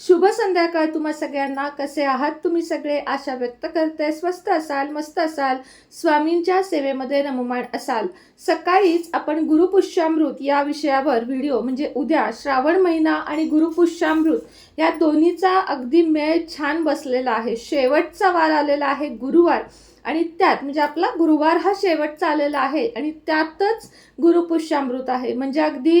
शुभ संध्याकाळ तुम्हा सगळ्यांना. कसे आहात तुम्ही सगळे? आशा व्यक्त करते. स्वस्त असाल मस्त असाल स्वामींच्या सेवेमध्ये रममाण असाल. सकाळीच आपण गुरुपुष्यामृत या विषयावर व्हिडिओ म्हणजे उद्या श्रावण महिना आणि गुरुपुष्यामृत या दोन्हीचा अगदी मेळ छान बसलेला आहे. शेवटचा वार आलेला आहे गुरुवार. आणि त्यात म्हणजे आपला गुरुवार हा शेवटचा आलेला आहे आणि त्यातच गुरुपुष्यामृत आहे. म्हणजे अगदी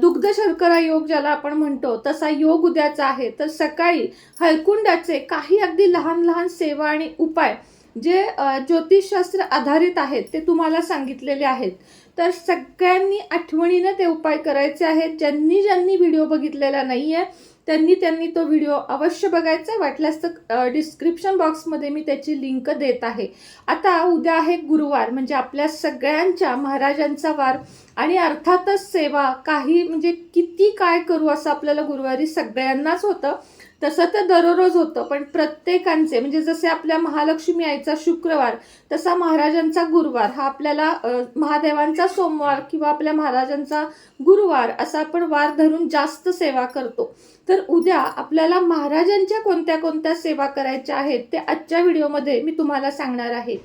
दुग्ध शर्करा योग ज्याला आपण म्हणतो तसा योग उद्याचा आहे. तर सकाळी हळकुंडाचे काही अगदी लहान लहान सेवा आणि उपाय जे ज्योतिषशास्त्र आधारित आहेत ते तुम्हाला सांगितलेले आहेत. तर सगळ्यांनी आठवणीनं ते उपाय करायचे आहेत. ज्यांनी ज्यांनी व्हिडिओ बघितलेला नाही आहे त्यांनी त्यांनी तो व्हिडिओ अवश्य बघायचा वाटल्यास तर डिस्क्रिप्शन बॉक्समध्ये मी त्याची लिंक देत आहे. आता उद्या आहे गुरुवार म्हणजे आपल्या सगळ्यांच्या महाराजांचा वार आणि अर्थातच सेवा काही म्हणजे किती काय करू असं आपल्याला गुरुवारी सगळ्यांनाच होतं. तसं तर दररोज होतं पण प्रत्येकांचे म्हणजे जसे आपल्या महालक्ष्मी आईचा शुक्रवार तसा महाराजांचा गुरुवार हा आपल्याला महादेवांचा सोमवार किंवा आपल्या महाराजांचा गुरुवार असा आपण वार धरून जास्त सेवा करतो. तर उद्या आपल्याला महाराजांच्या कोणत्या कोणत्या सेवा करायच्या आहेत ते आजच्या व्हिडिओमध्ये मी तुम्हाला सांगणार आहे.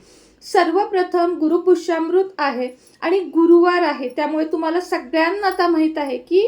सर्वप्रथम गुरुपुष्यामृत आहे आणि गुरुवार आहे. त्यामुळे तुम्हाला सगळ्यांना आता माहीत आहे की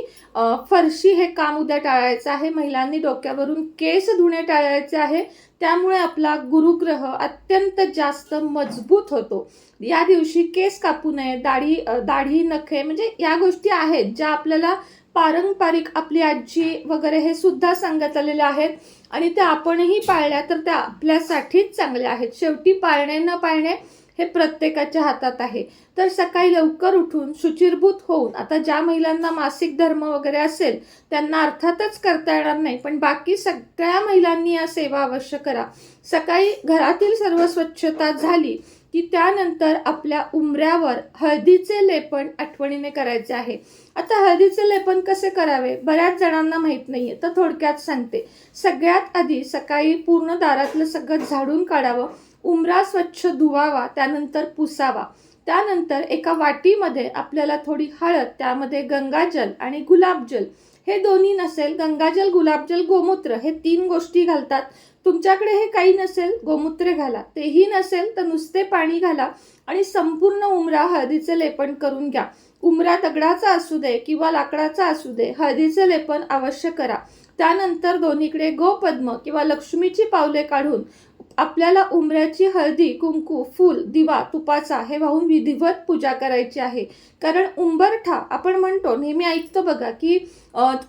फरशी हे काम उद्या टाळायचं आहे. महिलांनी डोक्यावरून केस धुणे टाळायचे आहे. त्यामुळे आपला गुरुग्रह अत्यंत जास्त मजबूत होतो. या दिवशी केस कापू नये दाढी दाढी नखे म्हणजे या गोष्टी आहेत ज्या आपल्याला पारंपरिक आपली आजी वगैरे हे सुद्धा सांगत आलेले आहेत. आणि त्या आपणही पाळल्या तर त्या आपल्यासाठीच चांगल्या आहेत. शेवटी पाळणे न पाळणे हे प्रत्येकाच्या हातात आहे. तर सकाळी लवकर उठून शुचिरभूत होऊन आता ज्या महिलांना मासिक धर्म वगैरे असेल त्यांना अर्थातच करता येणार नाही. पण बाकी सगळ्या महिलांनी या सेवा अवश्य करा. सकाळी घरातील सर्व स्वच्छता झाली की त्यानंतर आपल्या उमऱ्यावर हळदीचे लेपन आठवणीने करायचे आहे. आता हळदीचे लेपन कसे करावे? बऱ्याच जणांना माहीत नाही आहे तर थोडक्यात सांगते. सगळ्यात आधी सकाळी पूर्ण दारातलं सगळं झाडून काढावं. उमरा स्वच्छ धुवावा त्यानंतर पुसावा. त्यानंतर एका वाटीमध्ये आपल्याला थोडी हळद त्यामध्ये गंगाजल आणि गुलाबजल. हे दोन्ही नसेल गंगाजल गुलाबजल गोमूत्र हे तीन गोष्टी घालतात. तुमच्याकडे हे काही नसेल गोमूत्र घाला. तेही नसेल तर नुसते पाणी घाला आणि संपूर्ण उमरा हळदीचे लेपन करून घ्या. उमरा दगडाचा असू दे किंवा लाकडाचा असू दे हळदीचे लेपन अवश्य करा. त्यानंतर दोन्हीकडे गोपद्म किंवा लक्ष्मीची पावले काढून आपल्याला उमऱ्याची हळदी कुंकू फूल दिवा तुपाचा हे वाहून विधिवत पूजा करायची आहे. कारण उंबरठा आपण म्हणतो नेहमी ऐकतो बघा की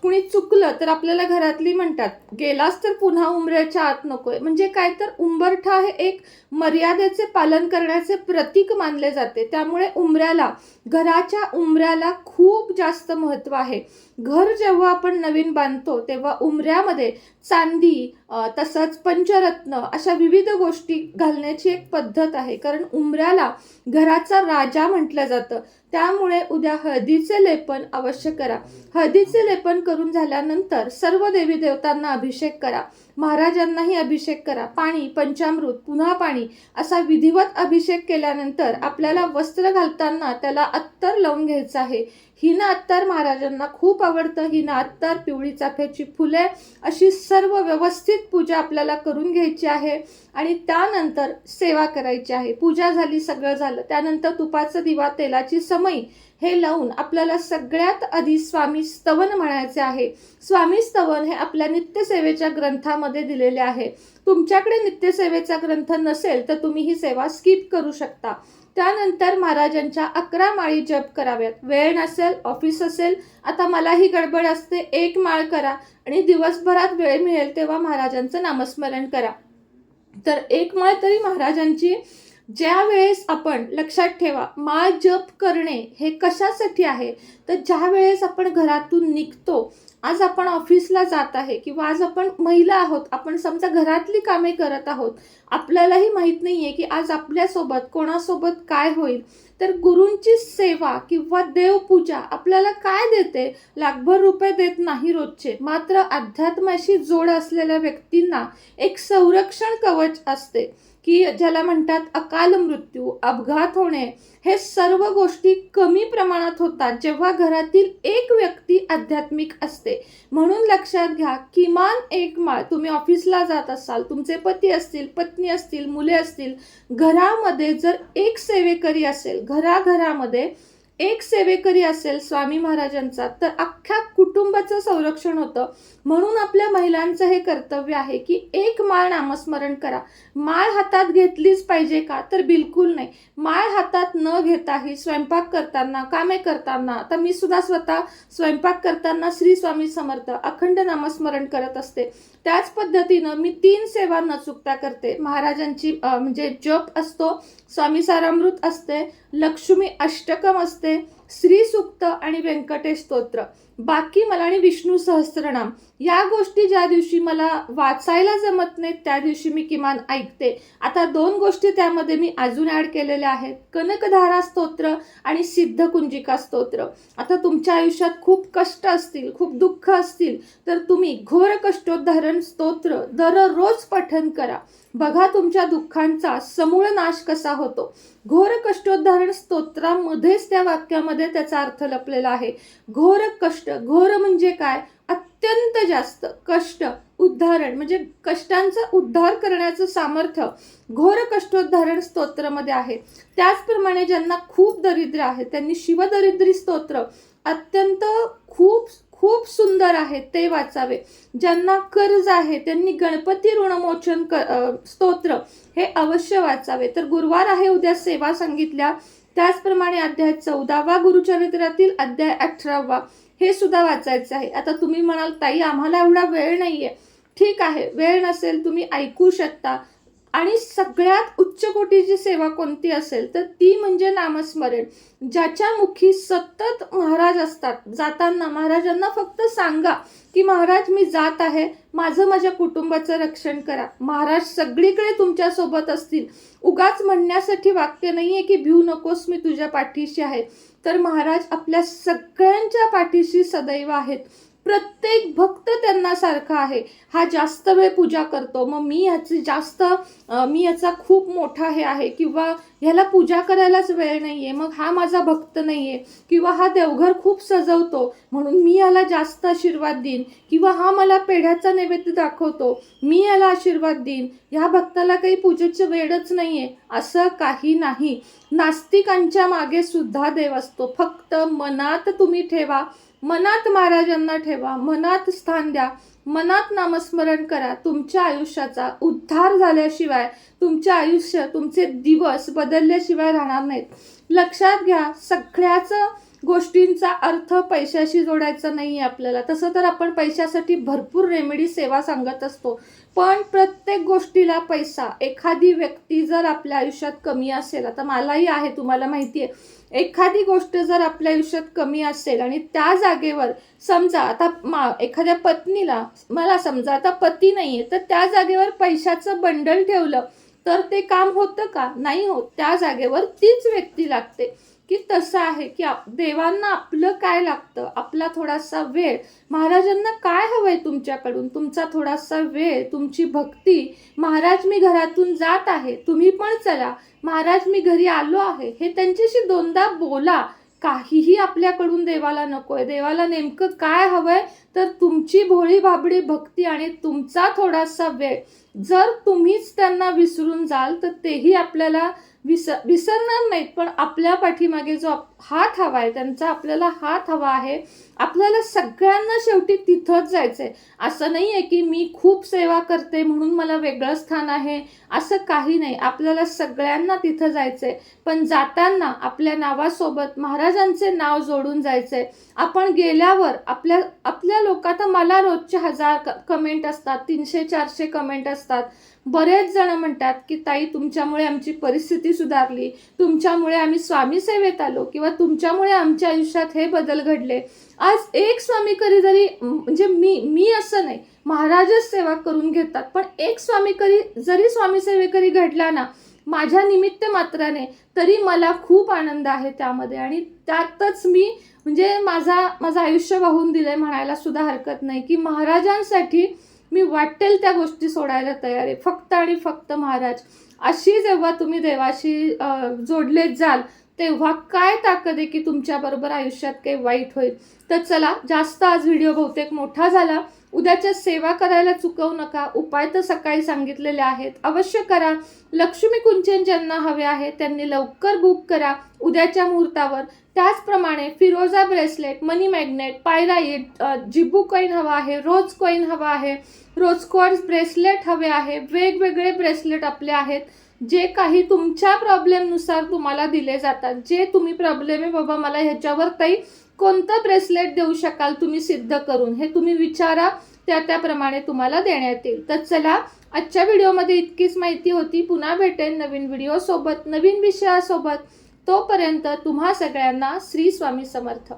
कुणी चुकलं तर आपल्याला घरातली म्हणतात गेलास तर पुन्हा उमऱ्याच्या आत नकोय. म्हणजे काय तर उंबरठा हे एक मर्यादेचे पालन करण्याचे प्रतीक मानले जाते. त्यामुळे उमऱ्याला घराच्या उमऱ्याला खूप जास्त महत्त्व आहे. घर जेव्हा आपण नवीन बांधतो तेव्हा उमऱ्यामध्ये चांदी तसंच पंचरत्न अशा विविध गोष्टी घालण्याची एक पद्धत आहे. कारण उमऱ्याला घराचा राजा म्हटलं जातं. त्यामुळे उद्या हळदीचे लेपन अवश्य करा. हळदीचे लेपन करून झाल्यानंतर सर्व देवी देवतांना अभिषेक करा. महाराजांनाही अभिषेक करा. पाणी पंचामृत पुन्हा पाणी असा विधिवत अभिषेक केल्यानंतर आपल्याला वस्त्र घालताना त्याला अत्तर लावून घ्यायचं आहे. हिनं अत्तर महाराजांना खूप आवडतं. हिनं अत्तर पिवळी चाफ्याची फुले अशी सर्व व्यवस्थित पूजा आपल्याला करून घ्यायची आहे आणि त्यानंतर सेवा करायची आहे. पूजा झाली सगळं झालं. त्यानंतर तुपाचा दिवा तेलाची समय हे लावून आपल्याला सगळ्यात आधी स्वामी स्तवन म्हणायचे आहे. स्वामी स्तवन हे आपल्या नित्यसेवेच्या ग्रंथामध्ये दिलेले आहे. तुमच्याकडे नित्यसेवेचा ग्रंथ नसेल तर तुम्ही ही सेवा स्किप करू शकता. त्यानंतर महाराजांच्या अकरा माळी जप कराव्यात. वेळ नसेल ऑफिस असेल आता मलाही गडबड असते एक माळ करा आणि दिवसभरात वेळ मिळेल तेव्हा महाराजांचं नामस्मरण करा. तर एक माळ तरी महाराजांची ज्या वेळेस आपण लक्षात ठेवा मा जप करणे हे कशासाठी आहे? तर ज्या वेळेस आपण घरातून निघतो आज आपण ऑफिसला जात आहे किंवा आज आपण महिला आहोत आपण समजा घरातली कामे करत आहोत आपल्यालाही माहीत नाही आहे की आज आपल्यासोबत कोणासोबत काय होईल. तर गुरूंची सेवा किंवा देवपूजा आपल्याला काय देते? लाखभर रुपये देत नाही रोजचे. मात्र अध्यात्माशी जोड असलेल्या व्यक्तींना एक संरक्षण कवच असते. की ज्याला म्हणतात अकाल मृत्यू अपघात होणे हे सर्व गोष्टी कमी प्रमाणात होतात जेव्हा घरातील एक व्यक्ती आध्यात्मिक असते. म्हणून लक्षात घ्या किमान एक माळ तुम्ही ऑफिसला जात असाल तुमचे पती असतील पत्नी असतील मुले असतील घरामध्ये जर एक सेवेकरी असेल घराघरामध्ये एक सेवेकरी असेल स्वामी महाराजांचा तर अख्ख्या कुटुंबाचं संरक्षण होतं. म्हणून आपल्या महिलांचं हे कर्तव्य आहे की एक माळ नामस्मरण करा. माळ हातात घेतलीच पाहिजे का? तर बिलकुल नाही. माळ हातात न घेताही स्वयंपाक करताना कामे करताना आता मी सुद्धा स्वतः स्वयंपाक करताना श्री स्वामी समर्थ अखंड नामस्मरण करत असते. त्याच पद्धतीनं मी तीन सेवा न चुकता करते. महाराजांची म्हणजे जप असतो स्वामी सारामृत असते लक्ष्मी अष्टकम असते श्री सुक्त आणि व्यंकटेश स्तोत्र बाकी मला आणि विष्णू सहस्त्रनाम या गोष्टी ज्या दिवशी मला वाचायला जमत नाहीत त्या दिवशी मी किमान ऐकते. आता दोन गोष्टी त्यामध्ये मी अजून ऍड केलेल्या आहेत. कनकधारा स्तोत्र आणि सिद्धकुंजिका स्तोत्र. आता तुमच्या आयुष्यात खूप कष्ट असतील खूप दुःख असतील तर तुम्ही घोर कष्टोद्धारण स्तोत्र दररोज पठन करा. बघा तुमच्या दुःखांचा समूळ नाश कसा होतो. घोर कष्टोद्धारण स्तोत्रामध्येच त्या वाक्यामध्ये त्याचा अर्थ लपलेला आहे. घोर कष्ट घोर म्हणजे काय? अत्यंत जास्त कष्ट उद्धारण म्हणजे कष्टांचा उद्धार करण्याचं सामर्थ्य. घोर कष्टोद्धारण स्तोत्रामध्ये आहे. त्याचप्रमाणे ज्यांना खूप दरिद्र आहे त्यांनी शिवदरिद्री स्तोत्र अत्यंत खूप खूप सुंदर आहेत ते वाचावे. ज्यांना कर्ज आहे त्यांनी गणपती ऋणमोचन क स्तोत्र हे अवश्य वाचावे. तर गुरुवार आहे उद्या सेवा सांगितल्या. त्याचप्रमाणे अध्याय चौदावा गुरुचरित्रातील अध्याय अठरावा हे सुद्धा वाचायचं आहे. आता तुम्ही म्हणाल ताई आम्हाला एवढा वेळ नाही आहे ठीक आहे वेळ नसेल तुम्ही ऐकू शकता. आणि सगळ्यात उच्च कोटीची सेवा कोणती असेल तर ती म्हणजे नामस्मरण ज्याच्या मुखी सतत महाराज असतात. जाताना महाराजांना फक्त सांगा की महाराज मी जात आहे माझं माझ्या कुटुंबाचं रक्षण करा. महाराज सगळीकडे तुमच्यासोबत असतील. उगाच म्हणण्यासाठी वाक्य नाही आहे की भिऊ नकोस मी तुझ्या पाठीशी आहे. तर महाराज आपल्या सगळ्यांच्या पाठीशी सदैव आहेत. प्रत्येक भक्त त्यांना सारखा आहे. हा जास्त वेळ पूजा करतो. मग मी ह्याची जास्त मी याचा खूप मोठा हे आहे किंवा ह्याला पूजा करायलाच वेळ नाही आहे मग हा माझा भक्त नाही आहे किंवा हा देवघर खूप सजवतो म्हणून मी याला जास्त आशीर्वाद देईन किंवा हा मला पेढ्याचा नैवेद्य दाखवतो मी याला आशीर्वाद देईन. ह्या भक्ताला काही पूजेचं वेळच नाही आहे असं काही नाही. नास्तिकांच्या मागे सुद्धा देव असतो. फक्त मनात तुम्ही ठेवा. मनात महाराजांना ठेवा मनात स्थान द्या मनात नामस्मरण करा. तुमच्या आयुष्याचा उद्धार झाल्याशिवाय तुमचे आयुष्य तुमचे दिवस बदलल्याशिवाय राहणार नाहीत. लक्षात घ्या सगळ्याचं गोष्टींचा अर्थ पैशाशी जोडायचा नाही आहे आपल्याला. तसं तर आपण पैशासाठी भरपूर रेमेडी सेवा सांगत असतो. पण प्रत्येक गोष्टीला पैसा. एखादी व्यक्ती जर आपल्या आयुष्यात कमी असेल आता मलाही आहे तुम्हाला माहिती आहे एखादी गोष्ट जर आपल्या आयुष्यात कमी असेल आणि त्या जागेवर समजा आता मा एखाद्या पत्नीला मला समजा आता पती नाही आहे तर त्या जागेवर पैशाचं बंडल ठेवलं तर ते काम होतं का? नाही होत. त्या जागेवर तीच व्यक्ती लागते. की तसं आहे की आप- देवांना आपलं काय लागतं? आपला थोडासा वेळ. महाराजांना काय हवंय तुमच्याकडून? तुमचा थोडासा वेळ तुमची भक्ती. महाराज मी घरातून जात आहे. तुम्ही पण चला. महाराज मी घरी आलो आहे. हे त्यांच्याशी दोनदा बोला. काहीही आपल्याकडून देवाला नको आहे देवाला नेमकं काय हवं आहे तर तुमची भोळी भाबडी भक्ती आणि तुमचा थोडासा वेळ. जर तुम्हीच त्यांना विसरून जाल तर तेही आपल्याला विस विसरणार नाहीत पण आपल्या पाठीमागे जो हात हवा आहे त्यांचा आपल्याला हात हवा आहे आपल्याला सगळ्यांना शेवटी तिथंच जायचंय. असं नाही आहे की मी खूप सेवा करते म्हणून मला वेगळं स्थान आहे असं काही नाही. आपल्याला सगळ्यांना तिथं जायचंय. पण जाताना आपल्या नावासोबत महाराजांचे नाव जोडून जायचंय. आपण गेल्यावर आपल्या आपल्या लोक मला रोजचे हजार कमेंट असतात तीनशे चारशे कमेंट असतात. बरेच जण म्हणतात की ताई तुमच्यामुळे आमची परिस्थिती सुधारली. तुमच्यामुळे आम्ही स्वामी सेवेत आलो किंवा तुमच्यामुळे आमच्या आयुष्यात हे बदल घडले. आज एक स्वामीकरी जरी म्हणजे मी मी असं नाही महाराजच सेवा करून घेतात. पण एक स्वामीकरी जरी स्वामी सेवेकरी घडला ना माझ्या निमित्त मात्राने तरी मला खूप आनंद आहे त्यामध्ये. आणि त्यातच मी म्हणजे माझा माझं आयुष्य वाहून दिलंय म्हणायला सुद्धा हरकत नाही की महाराजांसाठी मी वाटेल त्या गोष्टी सोडायला तयार आहे. फक्त आणि फक्त महाराज अशी जेव्हा तुम्ही देवाशी जोडले जाल तेव्हा काय ताकद आहे की तुमच्याबरोबर आयुष्यात काही वाईट होईल? तर चला जास्त आज व्हिडिओ बहुतेक मोठा झाला. उद्याच्या सेवा करायला चुकवू नका. उपाय तर सकाळी सांगितलेले आहेत. अवश्य करा. लक्ष्मी कुंचन ज्यांना हवे आहे त्यांनी लवकर बुक करा उद्याच्या मुहूर्तावर. त्याचप्रमाणे फिरोजा ब्रेसलेट मनी मॅग्नेट पायराईट जिबू कॉईन हवा आहे रोज कॉईन हवा आहे रोज क्वार्ट्स ब्रेसलेट हवे आहे. वेगवेगळे ब्रेसलेट आपले आहेत. जे काही तुमच्या प्रॉब्लेमनुसार तुम्हाला दिले जातात जे तुम्ही प्रॉब्लेम आहे बाबा मला ह्याच्यावर काही कोणतं ब्रेसलेट देऊ शकाल तुम्ही सिद्ध करून हे तुम्ही विचारा त्या त्याप्रमाणे तुम्हाला देण्यात येईल. तर चला आजच्या व्हिडिओमध्ये इतकीच माहिती होती. पुन्हा भेटेन नवीन व्हिडिओसोबत नवीन विषयासोबत. तोपर्यंत तुम्हा सगळ्यांना श्री स्वामी समर्थ.